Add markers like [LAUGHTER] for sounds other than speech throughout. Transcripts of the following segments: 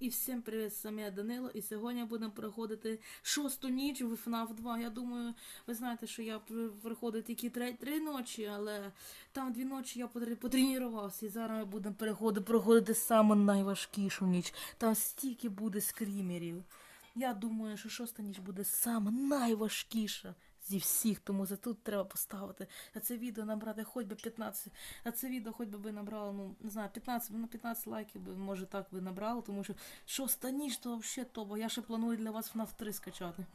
І всім привіт, саме я Данило. І сьогодні будемо проходити шосту ніч в FNAF 2. Я думаю, ви знаєте, що я пр- проходив тільки три, три ночі, але там дві ночі я потренувався. І зараз ми будемо переходити, проходити саме найважкішу ніч. Там стільки буде скрімерів. Я думаю, що шоста ніч буде саме найважкіша зі всіх, тому за тут треба поставити. А це відео набрати хоч би 15. А це відео хоч би ви набрало, ну, не знаю, 15, на 15 лайків би, може так би набрало, тому що шоста ніч, то взагалі то, бо я ще планую для вас FNAF 3 скачати.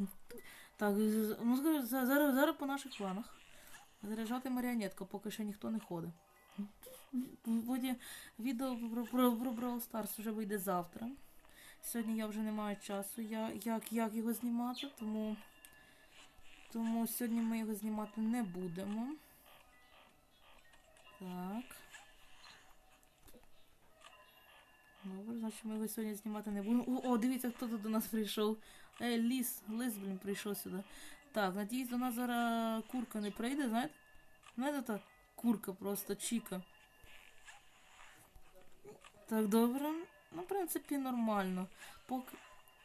Так, ну зараз, зараз по наших планах. Заряджати маріонетку, поки ще ніхто не ходить. Потім відео про, про, про Brawl Stars вже вийде завтра. Сьогодні я вже не маю часу, я, як, як його знімати, тому, тому сьогодні ми його знімати не будемо. Так. Добре, значить ми його сьогодні знімати не будемо. О, о, дивіться, хто тут до нас прийшов. Ей, ліс, лис, блін, прийшов сюди. Так, надіюсь, до нас зараз курка не прийде, знаєте? Знаєте, та курка просто чіка. Так, добре. Ну, в принципі, нормально. Поки,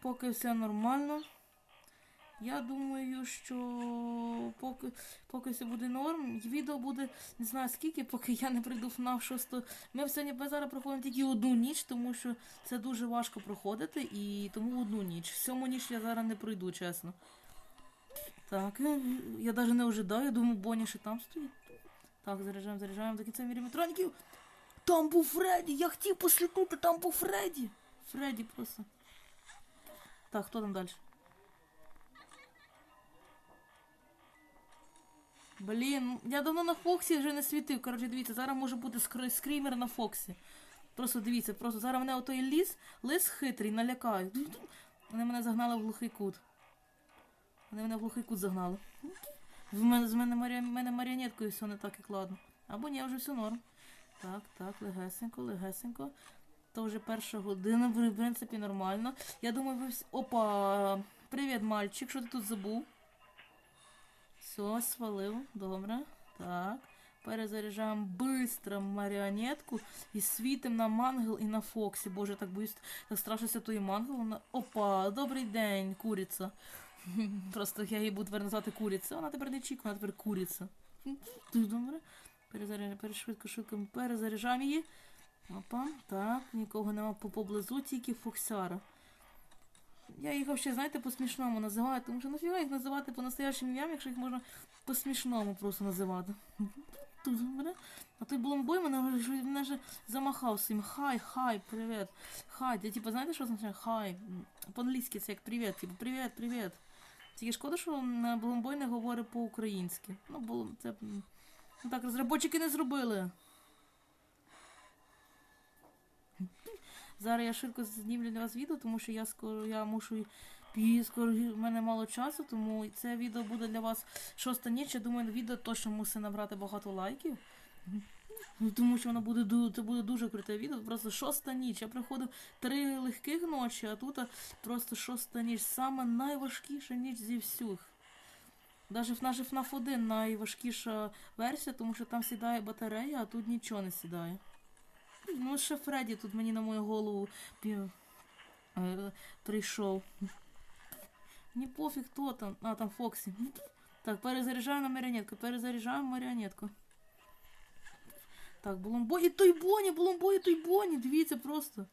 поки все нормально. Я думаю, що поки, поки все буде норм, відео буде не знаю скільки, поки я не прийду FNAF 6. Ми сьогодні зараз проходимо тільки одну ніч, тому що це дуже важко проходити, і тому одну ніч. Сьому ніч я зараз не пройду, чесно. Так, е, я навіть не ожидаю, думаю, Бонні ще там стоїть. Так, заряджаємо, заряджаємо до кінця міліметроніків. Там був Фредді! Я хотів посліднути, там був Фредді! Фредді просто. Так, хто там далі? Блін, я давно на Фоксі вже не світив. Коротше, дивіться, зараз може бути скр- скрімер на Фоксі. Просто дивіться, просто зараз мене отой ліс, лис хитрий, налякає. Вони мене загнали в глухий кут. Вони мене в глухий кут загнали. В мене, з мене, марі... мене маріонеткою все не так, як ладно. Або ні, вже все норм. Так, так, легесенько, легесенько. То вже перша година, в принципі, нормально. Я думаю, ви всі. Опа! Привіт, мальчик, що ти тут забув? Все, свалив. Добре. Так. Перезаряджаємо быстро маріонетку і світим на мангел і на Фоксі. Боже, так боюсь, так страшуся тої мангел. Вона... Опа, добрий день, куриця. [LAUGHS] Просто я її буду тепер назвати куриця. Вона тепер не чік, вона тепер куриця. [LAUGHS] Добре. Перезаряджаємо, перешвидко, швидко перезаряджаємо її. Опа, так, нікого нема поблизу, тільки Фоксяра. Я їх взагалі, знаєте, по-смішному називаю, тому що нафіга їх називати по-настоящим ім'ям, якщо їх можна по-смішному просто називати. А той бломбой мене вже мене замахав своїм хай, хай, привіт. Хай. Я типу, знаєте, що означає хай? По-англійськи це як привіт, типу, привіт, привіт. Тільки шкода, що на бломбой не говорить по-українськи. Ну, було це. Ну так, розробники не зробили. Зараз я швидко знімлю для вас відео, тому що я скоро я мушу і скоро в мене мало часу, тому це відео буде для вас шоста ніч. Я думаю, відео точно мусить набрати багато лайків. Ну, Тому що воно буде це буде дуже круте відео. Просто шоста ніч. Я приходив три легких ночі, а тут просто шоста ніч. Саме найважкіша ніч зі всіх. Навіть нашій FNAF 1 найважкіша версія, тому що там сідає батарея, а тут нічого не сідає. Ну, ще Фредді тут мені на мою голову пі- е, прийшов. Мені пофіг хто там. А, там Фоксі. Так, перезаряджаю на маріонетку, перезаряджаю маріонетку. Так, Блумбой і той Боні, Блумбой і той Боні, дивіться просто.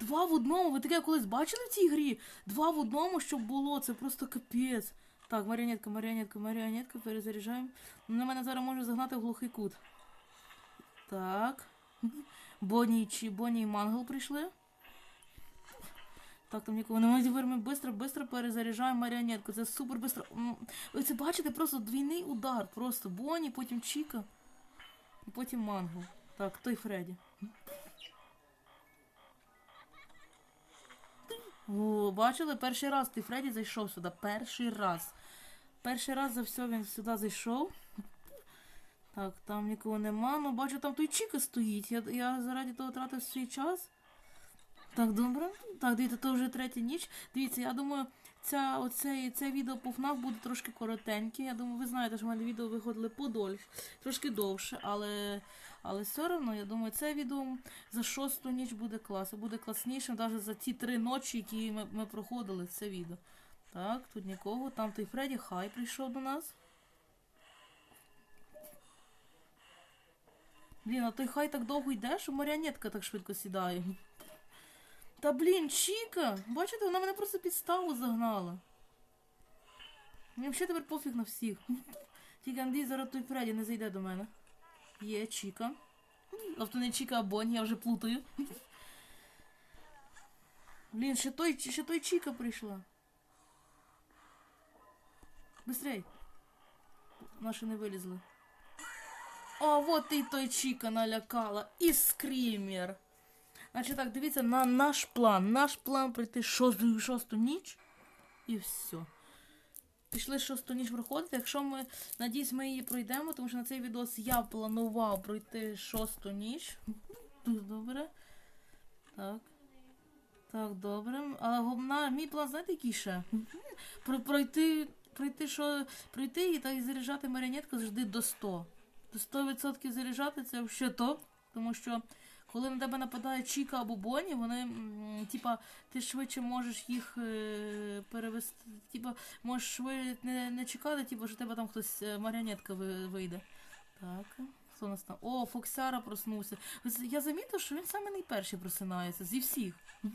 Два в одному. Ви таке колись бачили в цій грі? Два в одному, щоб було, це просто капець. Так, маріонетка, маріонетка, маріонетка, перезаряджаємо. На мене зараз може загнати в глухий кут. Так. Бонні чи Бонні і Мангл прийшли. Так, там нікого немає. Тепер ми быстро, быстро перезаряджаємо маріонетку. Це супер быстро. М, Ви це бачите, просто двійний удар. Просто Бонні, потім Чіка. І потім Мангл. Так, той Фредді. О, бачили? Перший раз ти Фредді зайшов сюди. Перший раз. Перший раз за все він сюди зайшов. Так, там нікого нема. Ну, бачу, там той Чіка стоїть. Я, я заради того тратив свій час. Так, добре. Так, дивіться, то вже третя ніч. Дивіться, я думаю, ця, оце, це відео по ФНАФ буде трошки коротеньке. Я думаю, ви знаєте, що в мене відео виходили подольше, трошки довше, але, але все одно, я думаю, це відео за шосту ніч буде клас. Буде класнішим навіть за ті три ночі, які ми, ми проходили це відео. Так, тут нікого. Там той Фредді Хай прийшов до нас. Блін, а той хай так довго йде, що маріонетка так швидко сідає. Та блін, Чіка! Бачите, вона мене просто підставу загнала. Мені взагалі тепер пофіг на всіх. Тільки Андрій зараз той Фредді не зайде до мене. Є Чіка. А то не Чіка, а Бонні, я вже плутаю. Блін, ще той, ще той Чіка прийшла. Быстрей. Наші не вилізли. О, вот і той Чіка налякала. І скрімер. Значить так, дивіться на наш план. Наш план пройти шосту, шосту ніч. І все. Пішли шосту ніч проходити. Якщо ми, надіюсь, ми її пройдемо, тому що на цей відос я планував пройти шосту ніч. Дуже добре. Так. Так, добре. Але головна, мій план, знаєте, який ще? Про- Пройти, пройти, що, пройти і так заряджати маріонетку завжди до 100. До 100% заряджати це взагалі топ, тому що коли на тебе нападає Чіка або Бонні, вони, типа, ти швидше можеш їх е, перевести, типа, можеш швидше не, не чекати, типа, що тебе там хтось е, маріонетка вийде. Так, хто у нас там? О, Фоксяра проснувся. Я замітив, що він саме найперший просинається зі всіх. [LAUGHS]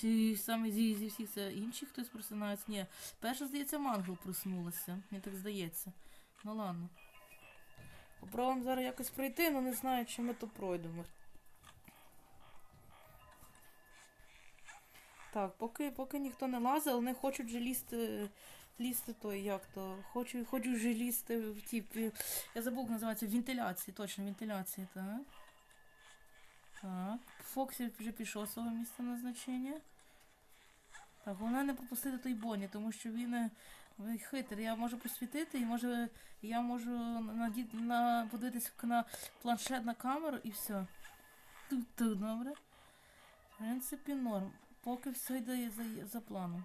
Чи саме зі, зі всіх це інші хтось просинається? Ні. Перша, здається, Мангл проснулася. Мені так здається. Ну ладно. Попробуємо зараз якось пройти, але не знаю, чи ми то пройдемо. Так, поки, поки ніхто не лазить, не хочуть вже лізти, лізти той, як то. Хочу, хочу вже лізти в ті. Я забув, як називається вентиляції, точно, вентиляції, так. Так. Фоксі вже пішов свого місця назначення. Так, головне не пропустити той Бонні, тому що він, він хитрий. Я можу посвітити і може я можу наді... на... подивитися на планшет на камеру і все. Тут, тут, добре. В принципі, норм. Поки все йде за, за планом.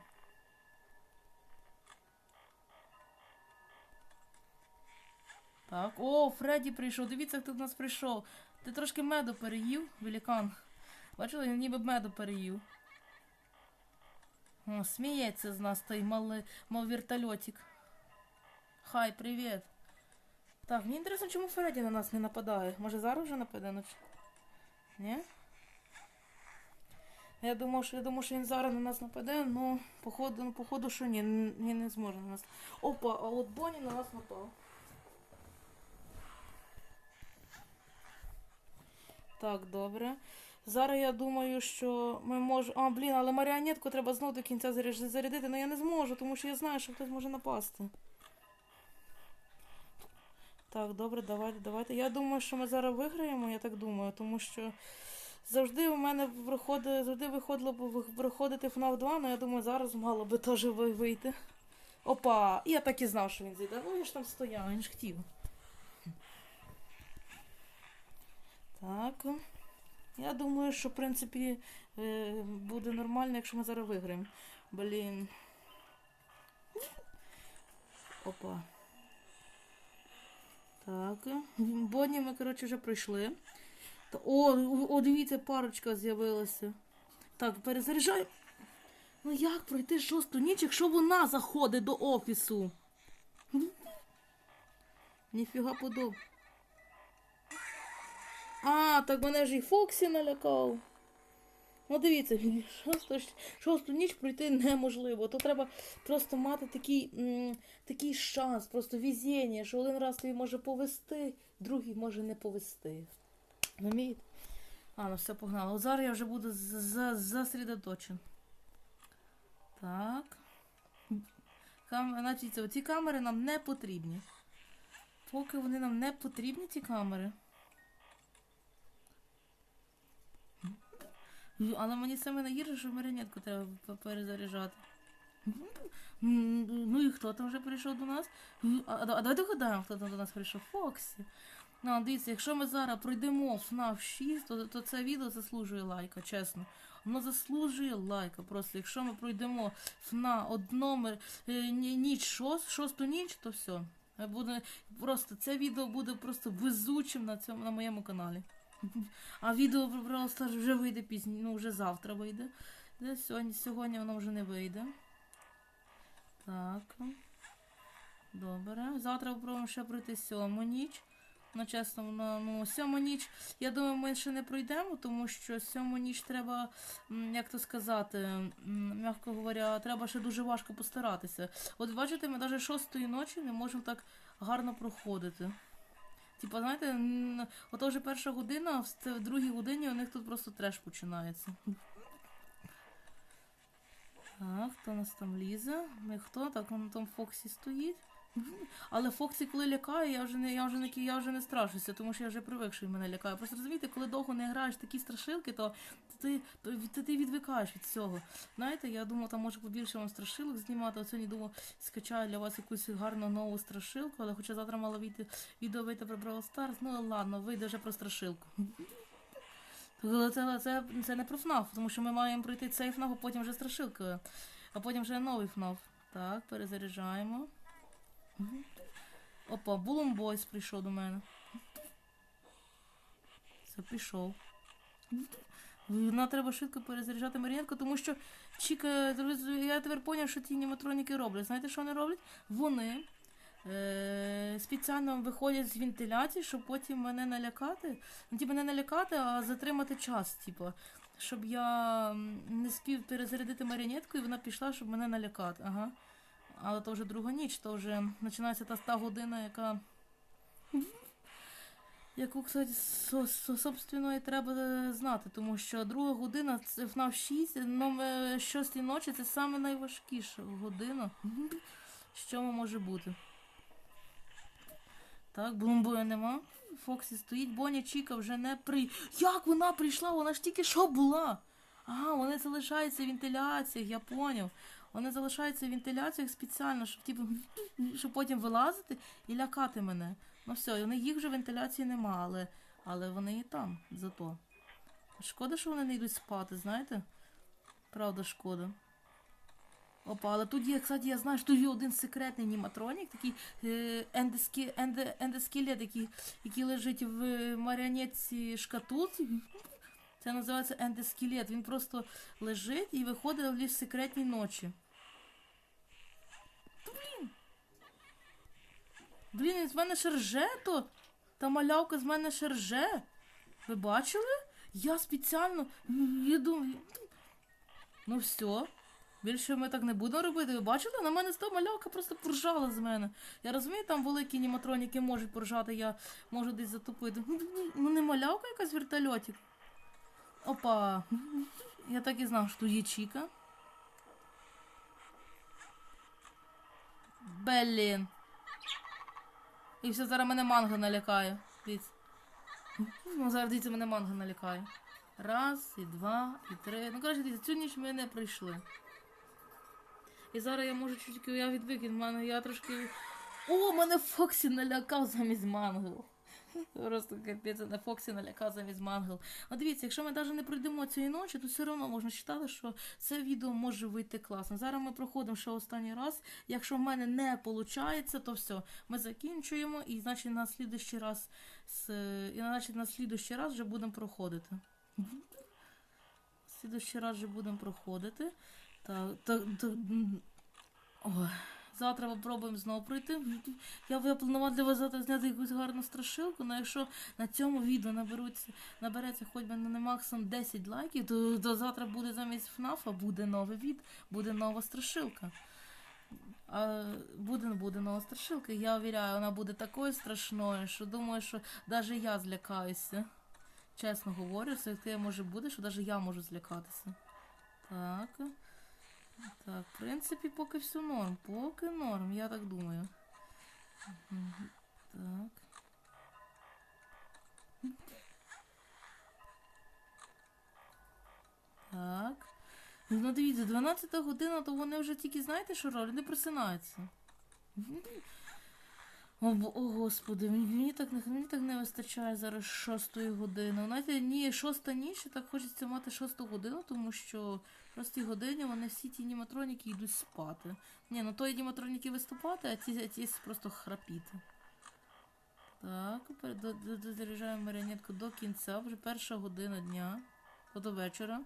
Так, о, Фредді прийшов. Дивіться, хто до нас прийшов. Ти трошки меду переїв, великан. Бачили, ніби меду переїв. О, сміється з нас той малий, мав вертольотик. Хай, привіт. Так, мені інтересно, чому Фредді на нас не нападає. Може зараз вже нападе ночі? Ні? Я думав, що я думав, що він зараз на нас нападе, ну походу, ну, походу, що ні, він не зможе на нас. Опа, а от Бонні на нас напав. Так, добре. Зараз я думаю, що ми можемо. А, блін, але маріонетку треба знову до кінця зарядити, але я не зможу, тому що я знаю, що хтось може напасти. Так, добре, давайте, давайте. Я думаю, що ми зараз виграємо, я так думаю, тому що завжди у мене виходить, завжди виходило б виходити FNAF 2, але я думаю, зараз мало би теж вийти. Опа! Я так і знав, що він зайде. Ну, він ж там стояв, він ж хотів. Так. Я думаю, що в принципі е, буде нормально, якщо ми зараз виграємо. Блін. Опа. Так. Бонні ми, коротше, вже пройшли. О, о, дивіться, парочка з'явилася. Так, перезаряджаємо. Ну як пройти шосту ніч, якщо вона заходить до офісу? Ніфіга подоб. А, так мене ж і Фоксі налякав. Ну дивіться, [LAUGHS] шосту, шосту ніч пройти неможливо. То треба просто мати такий, м, такий шанс, просто везіння, що один раз тобі може повести, другий може не повести. Розумієте? А, ну все погнало. От зараз я вже буду за- за- засредоточен. Так. Кам... Значить, оці камери нам не потрібні. Поки вони нам не потрібні, ці камери. Ну, Але мені саме найгірше, що маріонетку треба перезаряджати. Ну і хто там вже прийшов до нас? А, а давайте вгадаємо, хто там до нас прийшов. Фоксі. Ну, дивіться, якщо ми зараз пройдемо FNAF 6, то, то це відео заслужує лайка, чесно. Воно заслужує лайка. Просто якщо ми пройдемо на одному е, ніч шост, шосту ніч, то все. Буде просто це відео буде просто везучим на цьому на моєму каналі. А відео про Brawl Stars вже вийде пізні, ну вже завтра вийде. Де сьогодні, сьогодні воно вже не вийде. Так. Добре. Завтра попробуємо ще пройти сьому ніч. Ну, чесно, ну, сьому ніч, я думаю, ми ще не пройдемо, тому що сьому ніч треба, як то сказати, м'яко говоря, треба ще дуже важко постаратися. От бачите, ми навіть шостої ночі не можемо так гарно проходити. Типа, знаєте, ото вже перша година, в в другій годині у них тут просто треш починається. Так, хто нас там лізе? Ми хто? Так, он там Фоксі стоїть. Але Фоксі, коли лякає, я вже не я вже не я вже не страшуся, тому що я вже привик, що він мене лякає. Просто розумієте, коли довго не граєш такі страшилки, то ти, ти, ти відвикаєш від цього. Знаєте, я думала, там може побільше вам страшилок знімати. От сьогодні думаю, скачаю для вас якусь гарну нову страшилку, але хоча завтра мало вийти відео вийти про Brawl Stars, ну ладно, вийде вже про страшилку. Але це, це, це не про ФНАФ, тому що ми маємо пройти цей ФНАФ, а потім вже страшилкою. А потім вже новий ФНАФ. Так, перезаряджаємо. Опа, Булум Бойс прийшов до мене. Це пішов. Нам треба швидко перезаряджати маріонетку, тому що Чіка, я тепер поняв, що ті аніматроніки роблять. Знаєте, що вони роблять? Вони е- спеціально виходять з вентиляції, щоб потім мене налякати. Ну, типу, не налякати, а затримати час, типу. Щоб я не спів перезарядити маріонетку, і вона пішла, щоб мене налякати. Ага. Але то вже друга ніч, то вже починається та та година, яка. Яку, кстати, со, со, собственно, і треба е, знати, тому що друга година це FNAF 6, номер 6 ночі це саме найважкіша година, [LAUGHS] що може бути. Так, Блумбоя нема. Фоксі стоїть, Боня Чіка вже не при. Як вона прийшла? Вона ж тільки що була. Ага, вони залишаються в вентиляціях, я поняв. Вони залишаються в вентиляціях спеціально, щоб, типу, [LAUGHS] щоб потім вилазити і лякати мене. Ну все, у їх вже вентиляції нема, але, але вони і там зато. Шкода, що вони не йдуть спати, знаєте? Правда, шкода. Опа, але тут є, кстати, я знаю, що тут є один секретний аніматронік, такий е, ендескі, енде, ендескелет, який, який лежить в е, маріонетці шкатулці. Це називається ендескелет. Він просто лежить і виходить в ліс секретні ночі. Та блін. Блін, з мене шерже то. Та малявка з мене шерже. Ви бачили? Я спеціально. Думаю. Ну все. Більше ми так не будемо робити. Ви бачили? На мене того малявка просто поржала з мене. Я розумію, там великі аніматроніки можуть поржати, я можу десь затупити. Ну не малявка якась вертольотик. Опа. Я так і знав, що тут є Чіка. Блін. І все, зараз мене манга налякає. Дивіться. Ну, зараз дивіться, мене манга налякає. Раз, і два, і три. Ну, коротше, дивіться, цю ніч ми не прийшли. І зараз я можу чуть я відвикину, в мене я трошки. О, мене Фоксі налякав замість мангл. Просто капець, на Фоксі налякав замість мангл. А дивіться, якщо ми навіть не пройдемо цієї ночі, то все одно можна читати, що це відео може вийти класно. Зараз ми проходимо ще останній раз. Якщо в мене не виходить, то все. Ми закінчуємо і значить на слідущий раз і значить на слідущий раз вже будемо проходити. Слідущий раз вже будемо проходити. Так, так, так. Ой. Завтра попробуємо знову пройти. Я планувала для вас завтра зняти якусь гарну страшилку, але якщо на цьому відео наберуться, набереться хоч би на максимум 10 лайків, то, то завтра буде замість ФНАФа буде новий від, буде нова страшилка. А, буде, буде нова страшилка. Я віряю, вона буде такою страшною, що думаю, що навіть я злякаюся. Чесно говорю, все таке може бути, що навіть я можу злякатися. Так. Так, в принципі, поки все норм. Поки норм, я так думаю. Так. Так. Ну дивіться, 12 година, то вони вже тільки знаєте, що роблять? Не просинаються. О, о господи, мені, так, мені так не вистачає зараз шостої години. Знаєте, ні, шоста ніч, так хочеться мати шосту годину, тому що в шостій годині вони всі ті аніматроніки йдуть спати. Ні, ну то аніматроніки виступати, а ті, а ті просто храпіти. Так, дозаряджаємо маріонетку до кінця, вже перша година дня, до вечора.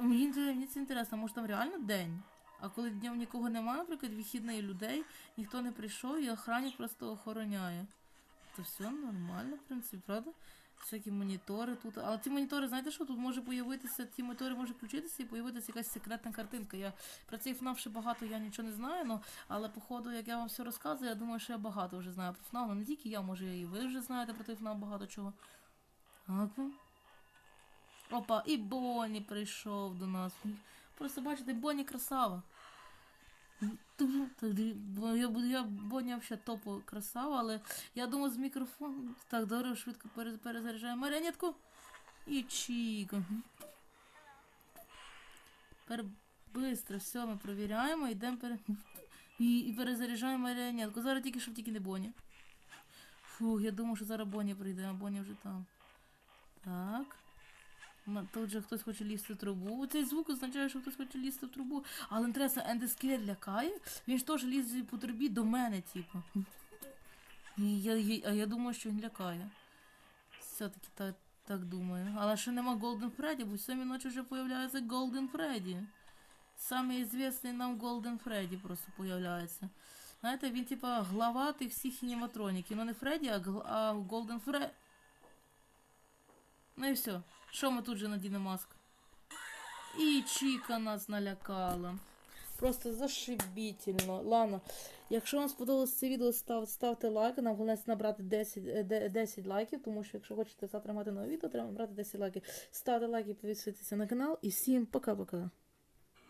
Мені це інтересно, може там реально день? А коли днем нікого немає, наприклад, вихідний людей, ніхто не прийшов і охранник просто охороняє. То все нормально, в принципі, правда? Всякі монітори тут. Але ці монітори, знаєте що, тут може появитися, ті монітори може включитися і появитися якась секретна картинка. Я про цей ФНАФ ще багато я нічого не знаю, но, але походу, як я вам все розказую, я думаю, що я багато вже знаю про ФНАФ. Ну, не тільки я, може, і ви вже знаєте про той ФНАФ багато чого. Ну. Опа, і Бонні прийшов до нас. Просто бачите, Бонні красава. Я, я Бонні взагалі топу красава, але я думаю з мікрофоном. Так, добре, швидко пере- перезаряджаємо маріонетку. І чіко. Тепер швидко все ми перевіряємо, йдемо пере... і, і перезаряджаємо маріонетку. Зараз тільки, щоб тільки не Бонні. Фух, я думав, що зараз Бонні прийде, а Бонні вже там. Так. Тут же хтось хоче лізти в трубу. Цей звук означає, що хтось хоче лізти в трубу. Але інтересно, ендескелет лякає. Він ж теж лізе по трубі до мене, типу. Я, я, а я думаю, що він лякає. Все-таки так, так думаю. Але ще нема Голден Фредді, бо сьогодні ночі вже появляється Голден Фредді. Самий известний нам Голден Фредді просто появляється. Знаєте, він типа глава тих всіх аніматроніків. Ну не Фредді, а Голден Фредді. Ну і все. Що ми тут же надінемо маску? І Чіка нас налякала. Просто зашибітельно. Ладно, якщо вам сподобалось це відео, став, ставте лайк. Нам головне набрати 10, е, 10 лайків, тому що якщо хочете завтра мати нове відео, треба набрати 10 лайків. Ставте лайки, підписуйтесь на канал і всім пока-пока.